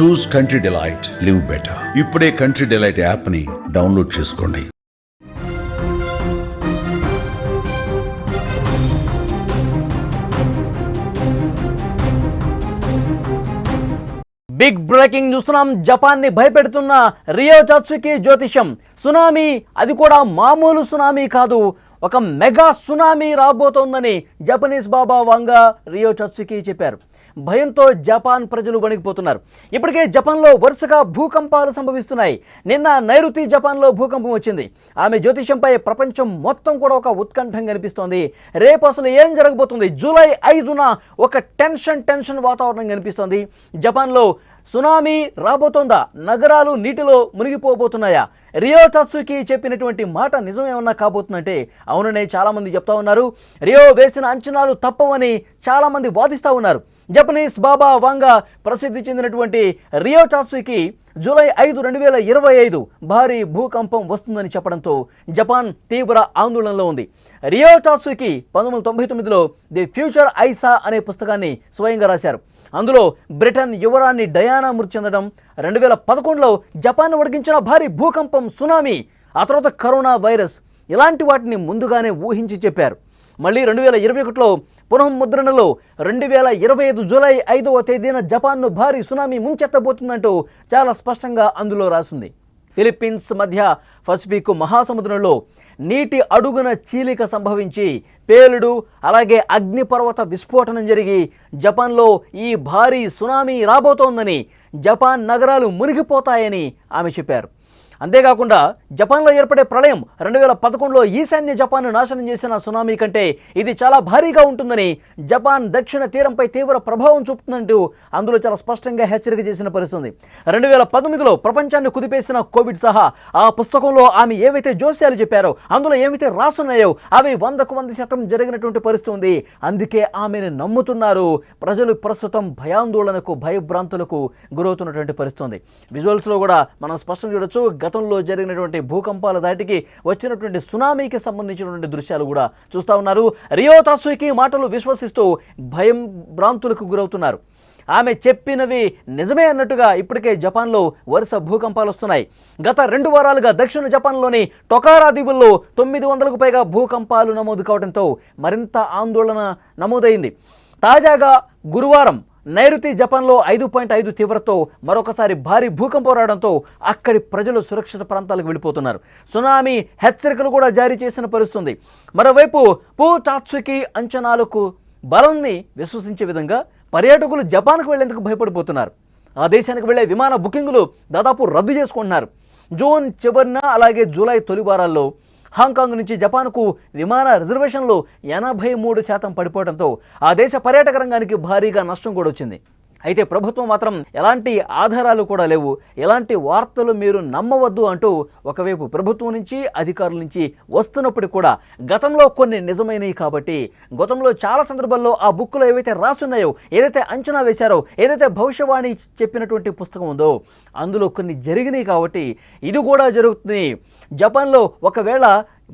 Choose country delight live better ఇప్పుడే country delight యాప్ని download చేసుకోండి. బిగ్ బ్రేకింగ్ చూస్తున్నాం. జపాన్ని భయపెడుతున్న రియో చత్సుకి జ్యోతిషం సునామీ అది కూడా మామూలు సునామీ కాదు. ఒక mega tsunami రాబోతోందని Japanese Baba Vanga Ryo Tatsuki చెప్పారు. భయంతో జపాన్ ప్రజలు వణిగిపోతున్నారు. ఇప్పటికే జపాన్లో వరుసగా భూకంపాలు సంభవిస్తున్నాయి. నిన్న నైరుతి జపాన్లో భూకంపం వచ్చింది. ఆమె జ్యోతిషంపై ప్రపంచం మొత్తం కూడా ఒక ఉత్కంఠం కనిపిస్తోంది. రేపు అసలు ఏం జరగబోతుంది? జూలై ఐదున ఒక టెన్షన్ టెన్షన్ వాతావరణం కనిపిస్తోంది. జపాన్లో సునామీ రాబోతోందా? నగరాలు నీటిలో మునిగిపోబోతున్నాయా? రియో టస్సుకి చెప్పినటువంటి మాట నిజమేమన్నా కాబోతుందంటే అవుననే చాలామంది చెప్తా ఉన్నారు. రియో వేసిన అంచనాలు తప్పవని చాలామంది వాదిస్తూ ఉన్నారు. జపనీస్ బాబా వాంగా ప్రసిద్ధి చెందినటువంటి రియోటాప్సీకి జూలై ఐదు రెండు వేల ఇరవై ఐదు భారీ భూకంపం వస్తుందని చెప్పడంతో జపాన్ తీవ్ర ఆందోళనలో ఉంది. రియోటాప్సీకి పంతొమ్మిది వందల తొంభై తొమ్మిదిలో ది ఫ్యూచర్ ఐసా అనే పుస్తకాన్ని స్వయంగా రాశారు. అందులో బ్రిటన్ యువరాణి డయానా మృతి చెందడం రెండు వేల పదకొండులో జపాన్ వడిగించిన భారీ భూకంపం సునామీ ఆ తర్వాత కరోనా వైరస్ ఇలాంటి వాటిని ముందుగానే ఊహించి చెప్పారు. మళ్ళీ రెండు వేల ఇరవై ఒకటిలో పునఃముద్రణలో రెండు వేల ఇరవై ఐదు జూలై ఐదవ తేదీన జపాన్ను భారీ సునామీ ముంచెత్తబోతుందంటూ చాలా స్పష్టంగా అందులో రాసింది. ఫిలిప్పీన్స్ మధ్య పసిఫిక్ మహాసముద్రంలో నీటి అడుగున చీలిక సంభవించి పేలుడు అలాగే అగ్నిపర్వత విస్ఫోటనం జరిగి జపాన్లో ఈ భారీ సునామీ రాబోతోందని జపాన్ నగరాలు మునిగిపోతాయని ఆమె చెప్పారు. అంతేకాకుండా జపాన్లో ఏర్పడే ప్రళయం రెండు వేల పదకొండులో ఈశాన్య జపాన్ నాశనం చేసిన సునామీ కంటే ఇది చాలా భారీగా ఉంటుందని జపాన్ దక్షిణ తీరంపై తీవ్ర ప్రభావం చూపుతుందంటూ అందులో చాలా స్పష్టంగా హెచ్చరిక చేసిన పరిస్థితుంది. రెండు వేల పంతొమ్మిదిలో ప్రపంచాన్ని కుదిపేసిన కోవిడ్ సహా ఆ పుస్తకంలో ఆమె ఏవైతే జోస్యాలు చెప్పారో అందులో ఏవైతే రాసున్నాయో అవి వందకు వంద శాతం జరిగినటువంటి పరిస్థితి ఉంది. అందుకే ఆమెను నమ్ముతున్నారు. ప్రజలు ప్రస్తుతం భయాందోళనకు భయభ్రాంతులకు గురవుతున్నటువంటి పరిస్థితి ఉంది. విజువల్స్లో కూడా మనం స్పష్టం చూడొచ్చు గతంలో జరిగినటువంటి భూకంపాల దాటికి వచ్చినటువంటి సునామీకి సంబంధించినటువంటి దృశ్యాలు కూడా చూస్తూ ఉన్నారు. రియో తాసుకి మాటలు విశ్వసిస్తూ భయం భ్రాంతులకు గురవుతున్నారు. ఆమె చెప్పినవి నిజమే అన్నట్టుగా ఇప్పటికే జపాన్లో వరుస భూకంపాలు వస్తున్నాయి. గత రెండు వారాలుగా దక్షిణ జపాన్లోని టొకారా దీవుల్లో తొమ్మిది వందలకు పైగా భూకంపాలు నమోదు కావడంతో మరింత ఆందోళన నమోదైంది. తాజాగా గురువారం నైరుతి జపాన్లో ఐదు పాయింట్ ఐదు తీవ్రతో మరొకసారి భారీ భూకంపం రావడంతో అక్కడి ప్రజలు సురక్షిత ప్రాంతాలకు వెళ్ళిపోతున్నారు. సునామీ హెచ్చరికలు కూడా జారీ చేసిన పరిస్థితుంది. మరోవైపు పూ టాట్సుకి అంచనాలకు బలాన్ని విశ్వసించే విధంగా పర్యాటకులు జపాన్కు వెళ్ళేందుకు భయపడిపోతున్నారు. ఆ దేశానికి వెళ్ళే విమాన బుకింగులు దాదాపు రద్దు చేసుకుంటున్నారు. జూన్ చివరిన అలాగే జూలై తొలి వారాల్లో హాంకాంగ్ నుంచి జపాన్కు విమాన రిజర్వేషన్లు ఎనభై మూడు శాతం పడిపోవడంతో ఆ దేశ పర్యాటక రంగానికి భారీగా నష్టం కూడా వచ్చింది. అయితే ప్రభుత్వం మాత్రం ఎలాంటి ఆధారాలు కూడా లేవు. ఎలాంటి వార్తలు మీరు నమ్మవద్దు అంటూ ఒకవైపు ప్రభుత్వం నుంచి అధికారుల నుంచి వస్తున్నప్పటికీ కూడా గతంలో కొన్ని నిజమైనవి కాబట్టి గతంలో చాలా సందర్భాల్లో ఆ బుక్లో ఏవైతే రాసున్నాయో ఏదైతే అంచనా వేశారో ఏదైతే భవిష్యవాణి చెప్పినటువంటి పుస్తకం ఉందో అందులో కొన్ని జరిగినాయి కాబట్టి ఇది కూడా జరుగుతుంది. జపాన్లో ఒకవేళ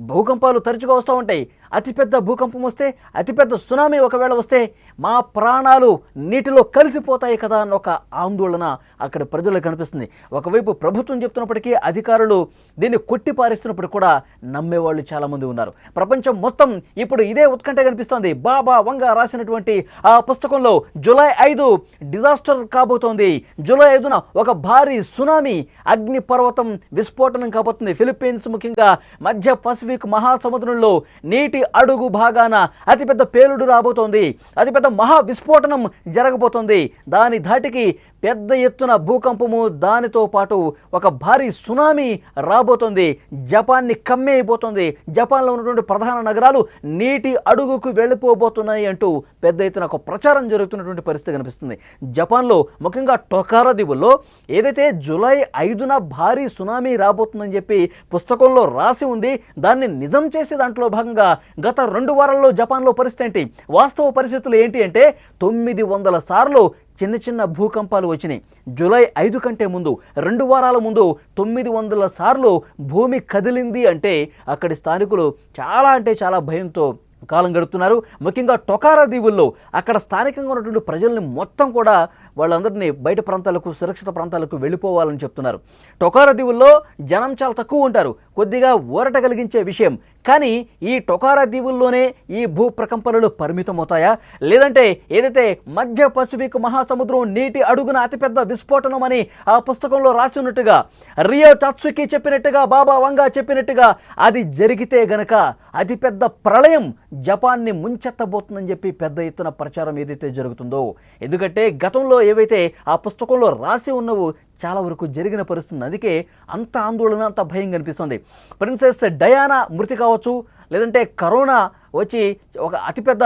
భూకంపాలు తరచుగా వస్తూ ఉంటాయి. అతిపెద్ద భూకంపం వస్తే అతిపెద్ద సునామీ ఒకవేళ వస్తే మా ప్రాణాలు నీటిలో కలిసిపోతాయి కదా అన్న ఒక ఆందోళన అక్కడ ప్రజలకు కనిపిస్తుంది. ఒకవైపు ప్రభుత్వం చెప్తున్నప్పటికీ అధికారులు దీన్ని కొట్టి పారేస్తున్నప్పుడు కూడా నమ్మేవాళ్ళు చాలామంది ఉన్నారు. ప్రపంచం మొత్తం ఇప్పుడు ఇదే ఉత్కంఠ కనిపిస్తోంది. బాబా వంగ రాసినటువంటి ఆ పుస్తకంలో జూలై ఐదు డిజాస్టర్ కాబోతోంది. జూలై ఐదున ఒక భారీ సునామీ అగ్నిపర్వతం విస్ఫోటనం కాబోతుంది. ఫిలిప్పీన్స్ ముఖ్యంగా మధ్య పసిఫిక్ మహాసముద్రంలో నీటి అడుగు భాగాన అతిపెద్ద పేలుడు రాబోతోంది. అతిపెద్ద మహా విస్ఫోటనం జరగబోతోంది. దాని ధాటికి పెద్ద ఎత్తున భూకంపము దానితో పాటు ఒక భారీ సునామీ రాబోతోంది. జపాన్ని కమ్మే అయిపోతుంది జపాన్లో ఉన్నటువంటి ప్రధాన నగరాలు నీటి అడుగుకు వెళ్ళిపోబోతున్నాయి అంటూ పెద్ద ఎత్తున ఒక ప్రచారం జరుగుతున్నటువంటి పరిస్థితి కనిపిస్తుంది. జపాన్లో ముఖ్యంగా టొకారా దీవుల్లో ఏదైతే జూలై ఐదున భారీ సునామీ రాబోతుందని చెప్పి పుస్తకంలో రాసి ఉంది దాన్ని నిజం చేసే దాంట్లో భాగంగా గత రెండు వారాల్లో జపాన్లో పరిస్థితి ఏంటి? వాస్తవ పరిస్థితులు ఏంటి అంటే తొమ్మిది వందల సార్లు చిన్న చిన్న భూకంపాలు వచ్చినాయి. జూలై ఐదు కంటే ముందు రెండు వారాల ముందు తొమ్మిది వందల సార్లు భూమి కదిలింది అంటే అక్కడి స్థానికులు చాలా అంటే చాలా భయంతో కాలం గడుపుతున్నారు. ముఖ్యంగా టొకారా దీవుల్లో అక్కడ స్థానికంగా ఉన్నటువంటి ప్రజల్ని మొత్తం కూడా వాళ్ళందరినీ బయట ప్రాంతాలకు సురక్షిత ప్రాంతాలకు వెళ్ళిపోవాలని చెప్తున్నారు. టొకారా దీవుల్లో జనం చాలా తక్కువ ఉంటారు. కొద్దిగా ఊరట కలిగించే విషయం. కానీ ఈ టొకారా దీవుల్లోనే ఈ భూ ప్రకంపనలు పరిమితమవుతాయా? లేదంటే ఏదైతే మధ్య పసిఫిక్ మహాసముద్రం నీటి అడుగున అతిపెద్ద విస్ఫోటనం అని ఆ పుస్తకంలో రాసి ఉన్నట్టుగా రియో టత్సుకి చెప్పినట్టుగా బాబా వంగా చెప్పినట్టుగా అది జరిగితే గనక అతిపెద్ద ప్రళయం జపాన్ని ముంచెత్తబోతుందని చెప్పి పెద్ద ఎత్తున ప్రచారం ఏదైతే జరుగుతుందో. ఎందుకంటే గతంలో ఏవైతే ఆ పుస్తకంలో రాసి ఉన్నవో చాలా వరకు జరిగిన పరిస్థితుంది అందుకే అంత ఆందోళన అంత భయం కనిపిస్తుంది. ప్రిన్సెస్ డయానా మృతి కావచ్చు లేదంటే కరోనా వచ్చి ఒక అతిపెద్ద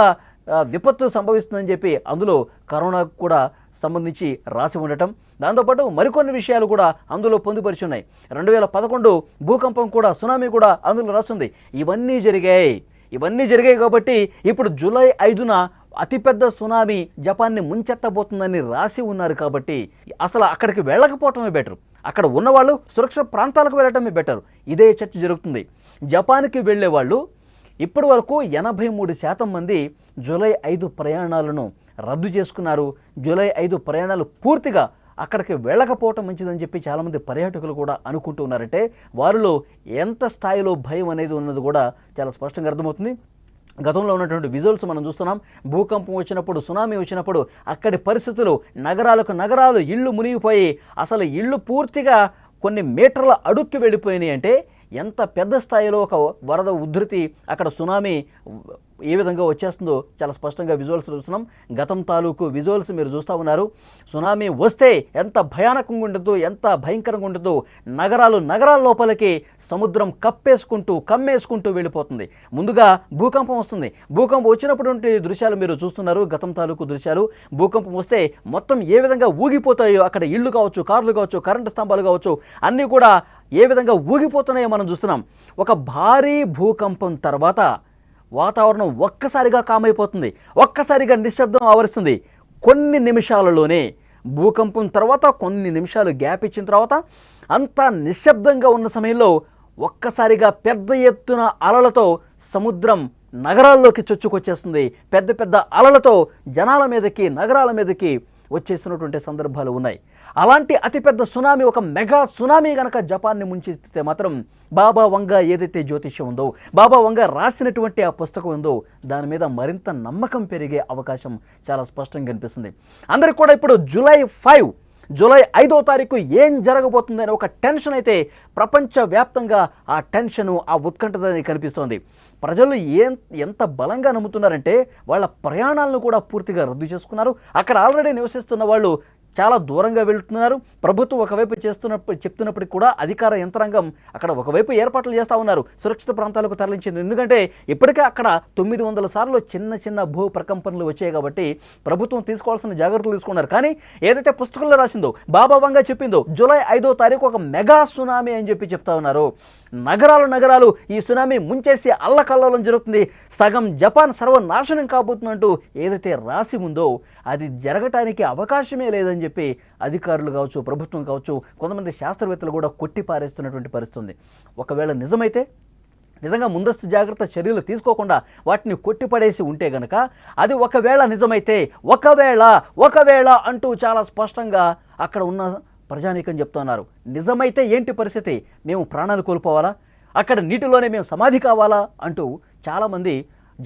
విపత్తు సంభవిస్తుందని చెప్పి అందులో కరోనా కూడా సంబంధించి రాసి ఉండటం. దాంతోపాటు మరికొన్ని విషయాలు కూడా అందులో పొందుపరిచి ఉన్నాయి రెండు వేల పదకొండు భూకంపం కూడా సునామీ కూడా అందులో రాస్తుంది. ఇవన్నీ జరిగాయి. ఇవన్నీ జరిగాయి కాబట్టి ఇప్పుడు జూలై ఐదున అతిపెద్ద సునామీ జపాన్ని ముంచెత్తబోతుందని రాసి ఉన్నారు కాబట్టి అసలు అక్కడికి వెళ్ళకపోవటమే బెటర్. అక్కడ ఉన్నవాళ్ళు సురక్షిత ప్రాంతాలకు వెళ్ళటమే బెటర్. ఇదే చర్చ జరుగుతుంది. జపాన్కి వెళ్ళే వాళ్ళు ఇప్పటి వరకు ఎనభై మూడు శాతం మంది జూలై ఐదు ప్రయాణాలను రద్దు చేసుకున్నారు. జూలై ఐదు ప్రయాణాలు పూర్తిగా అక్కడికి వెళ్ళకపోవటం మంచిదని చెప్పి చాలామంది పర్యాటకులు కూడా అనుకుంటూ ఉన్నారంటే వారిలో ఎంత స్థాయిలో భయం అనేది ఉన్నది కూడా చాలా స్పష్టంగా అర్థమవుతుంది. గతంలో ఉన్నటువంటి విజువల్స్ మనం చూస్తున్నాం. భూకంపం వచ్చినప్పుడు సునామీ వచ్చినప్పుడు అక్కడి పరిస్థితులు నగరాలకు నగరాలు ఇళ్ళు మునిగిపోయి అసలు ఇళ్ళు పూర్తిగా కొన్ని మీటర్ల అడుక్కి వెళ్ళిపోయినాయి అంటే ఎంత పెద్ద స్థాయిలో ఒక వరద ఉధృతి అక్కడ సునామీ ఏ విధంగా వచ్చేస్తుందో చాలా స్పష్టంగా విజువల్స్ చూస్తున్నాం. గతం తాలూకు విజువల్స్ మీరు చూస్తూ ఉన్నారు. సునామీ వస్తే ఎంత భయానకంగా ఉండదు ఎంత భయంకరంగా ఉండదు నగరాలు నగరాల లోపలికి సముద్రం కప్పేసుకుంటూ కమ్మేసుకుంటూ వెళ్ళిపోతుంది. ముందుగా భూకంపం వస్తుంది. భూకంపం వచ్చినటువంటి దృశ్యాలు మీరు చూస్తున్నారు గతం తాలూకు దృశ్యాలు. భూకంపం వస్తే మొత్తం ఏ విధంగా ఊగిపోతాయో అక్కడ ఇళ్ళు కావచ్చు కార్లు కావచ్చు కరెంటు స్తంభాలు కావచ్చు అన్నీ కూడా ఏ విధంగా ఊగిపోతున్నాయో మనం చూస్తున్నాం. ఒక భారీ భూకంపం తర్వాత వాతావరణం ఒక్కసారిగా కామైపోతుంది. ఒక్కసారిగా నిశ్శబ్దం ఆవరిస్తుంది. కొన్ని నిమిషాలలోనే భూకంపం తర్వాత కొన్ని నిమిషాలు గ్యాప్ ఇచ్చిన తర్వాత అంతా నిశ్శబ్దంగా ఉన్న సమయంలో ఒక్కసారిగా పెద్ద ఎత్తున అలలతో సముద్రం నగరాల్లోకి చొచ్చుకొచ్చేస్తుంది. పెద్ద పెద్ద అలలతో జనాల మీదకి నగరాల మీదకి వచ్చేసినటువంటి సందర్భాలు ఉన్నాయి. అలాంటి అతిపెద్ద సునామీ ఒక మెగా సునామీ గనక జపాన్ని ముంచెత్తితే మాత్రం బాబా వంగ ఏదైతే జ్యోతిష్యం ఉందో బాబా వంగ రాసినటువంటి ఆ పుస్తకం ఉందో దాని మీద మరింత నమ్మకం పెరిగే అవకాశం చాలా స్పష్టంగా కనిపిస్తుంది. అందరికి కూడా ఇప్పుడు జూలై ఫైవ్ జూలై ఐదో తారీఖు ఏం జరగబోతుందనే ఒక టెన్షన్ అయితే ప్రపంచవ్యాప్తంగా ఆ టెన్షను ఆ ఉత్కంఠతని కనిపిస్తోంది. ప్రజలు ఏం ఎంత బలంగా నమ్ముతున్నారంటే వాళ్ళ ప్రయాణాలను కూడా పూర్తిగా రద్దు చేసుకున్నారు. అక్కడ ఆల్రెడీ నివసిస్తున్న వాళ్ళు చాలా దూరంగా వెళ్తున్నారు. ప్రభుత్వం ఒకవైపు చేస్తున్నప్పుడు చెప్తున్నప్పటికీ కూడా అధికార యంత్రాంగం అక్కడ ఒకవైపు ఏర్పాట్లు చేస్తూ ఉన్నారు. సురక్షిత ప్రాంతాలకు తరలించింది. ఎందుకంటే ఇప్పటికే అక్కడ తొమ్మిది వందల సార్లు చిన్న చిన్న భూ ప్రకంపనలు వచ్చాయి కాబట్టి ప్రభుత్వం తీసుకోవాల్సిన జాగ్రత్తలు తీసుకున్నారు. కానీ ఏదైతే పుస్తకంలో రాసిందో బాబావంగా చెప్పిందో జూలై ఐదో తారీఖు ఒక మెగా సునామీ అని చెప్పి చెప్తా ఉన్నారు. నగరాలు నగరాలు ఈ సునామీ ముంచేసి అల్లకల్లోలం జరుగుతుంది. సగం జపాన్ సర్వనాశనం కాబోతున్నట్టు ఏదైతే రాసి ఉందో అది జరగటానికి అవకాశమే లేదని చెప్పి అధికారులు కావచ్చు ప్రభుత్వం కావచ్చు కొంతమంది శాస్త్రవేత్తలు కూడా కొట్టి పారేస్తున్నటువంటి ఒకవేళ నిజమైతే నిజంగా ముందస్తు జాగ్రత్త చర్యలు తీసుకోకుండా వాటిని కొట్టిపడేసి ఉంటే గనక అది ఒకవేళ నిజమైతే ఒకవేళ ఒకవేళ అంటూ చాలా స్పష్టంగా అక్కడ ఉన్న ప్రజానీకం చెప్తున్నారు. నిజమైతే ఏంటి పరిస్థితి? మేము ప్రాణాలు కోల్పోవాలా? అక్కడ నీటిలోనే మేము సమాధి కావాలా? అంటూ చాలామంది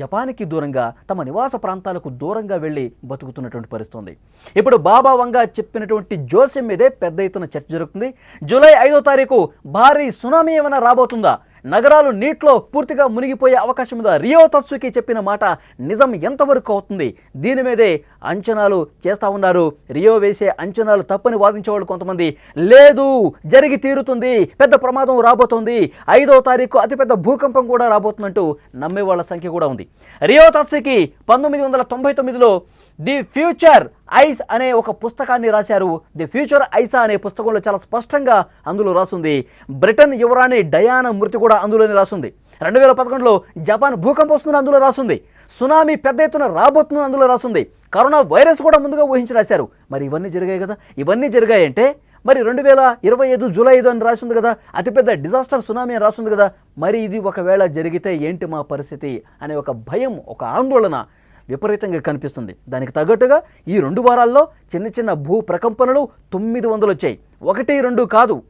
జపాన్కి దూరంగా తమ నివాస ప్రాంతాలకు దూరంగా వెళ్ళి బతుకుతున్నటువంటి పరిస్థితి ఉంది ఇప్పుడు బాబా వంగా చెప్పినటువంటి జోస్యం మీదే పెద్ద ఎత్తున చర్చ జరుగుతుంది. జూలై ఐదో తారీఖు భారీ సునామీ ఏమైనా రాబోతుందా? నగరాలు నీటిలో పూర్తిగా మునిగిపోయే అవకాశం ఉందా? రియో తత్సుకి చెప్పిన మాట నిజం ఎంతవరకు అవుతుంది? దీని మీదే అంచనాలు చేస్తూ ఉన్నారు. రియో వేసే అంచనాలు తప్పని వాదించేవాళ్ళు కొంతమంది. లేదు జరిగి తీరుతుంది పెద్ద ప్రమాదం రాబోతోంది. ఐదో తారీఖు అతిపెద్ద భూకంపం కూడా రాబోతున్నట్టు నమ్మే వాళ్ళ సంఖ్య కూడా ఉంది. రియో తత్సుకి పంతొమ్మిది వందల తొంభై తొమ్మిదిలో ది ఫ్యూచర్ ఐస్ అనే ఒక పుస్తకాన్ని రాశారు. ది ఫ్యూచర్ ఐసా అనే పుస్తకంలో చాలా స్పష్టంగా అందులో రాసుంది. బ్రిటన్ యువరాణి డయానా మృతి కూడా అందులోనే రాసుంది. రెండు వేల పదకొండులో జపాన్ భూకంపం వస్తుంది అందులో రాసుంది. సునామీ పెద్ద ఎత్తున రాబోతుంది అందులో రాసుంది. కరోనా వైరస్ కూడా ముందుగా ఊహించి రాశారు. మరి ఇవన్నీ జరిగాయి కదా? ఇవన్నీ జరిగాయంటే మరి రెండు వేల ఇరవై ఐదు జూలై ఐదు అని రాసింది కదా? అతిపెద్ద డిజాస్టర్ సునామీ అని రాసింది కదా? మరి ఇది ఒకవేళ జరిగితే ఏంటి మా పరిస్థితి? అనే ఒక భయం ఒక ఆందోళన విపరీతంగా కనిపిస్తుంది. దానికి తగ్గట్టుగా ఈ రెండు వారాల్లో చిన్న చిన్న భూ ప్రకంపనలు తొమ్మిది వందలు వచ్చాయి. ఒకటి రెండు కాదు.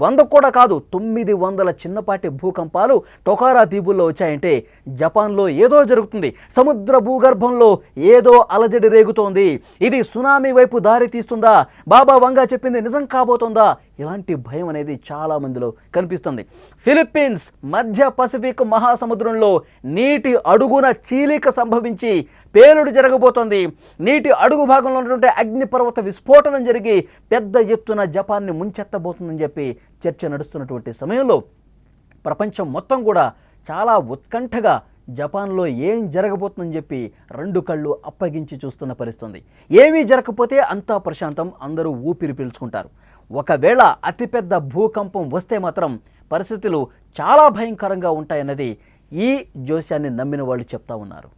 వంద కూడా కాదు. తొమ్మిది వందల చిన్నపాటి భూకంపాలు టొకారా దీవుల్లో వచ్చాయంటే జపాన్లో ఏదో జరుగుతుంది. సముద్ర భూగర్భంలో ఏదో అలజడి రేగుతోంది. ఇది సునామీ వైపు దారి తీస్తుందా? బాబా వంగా చెప్పింది నిజం కాబోతోందా? ఇలాంటి భయం అనేది చాలా మందిలో కనిపిస్తుంది. ఫిలిప్పీన్స్ మధ్య పసిఫిక్ మహాసముద్రంలో నీటి అడుగున చీలిక సంభవించి పేలుడు జరగబోతోంది. నీటి అడుగు భాగంలో ఉన్నటువంటి అగ్నిపర్వత విస్ఫోటనం జరిగి పెద్ద ఎత్తున జపాన్ని ముంచెత్తబోతుందని చెప్పి చర్చ నడుస్తున్నటువంటి సమయంలో ప్రపంచం మొత్తం కూడా చాలా ఉత్కంఠగా జపాన్లో ఏం జరగబోతుందని చెప్పి రెండు కళ్ళు అప్పగించి చూస్తున్న పరిస్థితుంది. ఏమీ జరగకపోతే అంతా ప్రశాంతం అందరూ ఊపిరి పీల్చుకుంటారు. ఒకవేళ అతిపెద్ద భూకంపం వస్తే మాత్రం పరిస్థితులు చాలా భయంకరంగా ఉంటాయన్నది ఈ జోస్యాన్ని నమ్మిన వాళ్ళు చెప్తా ఉన్నారు.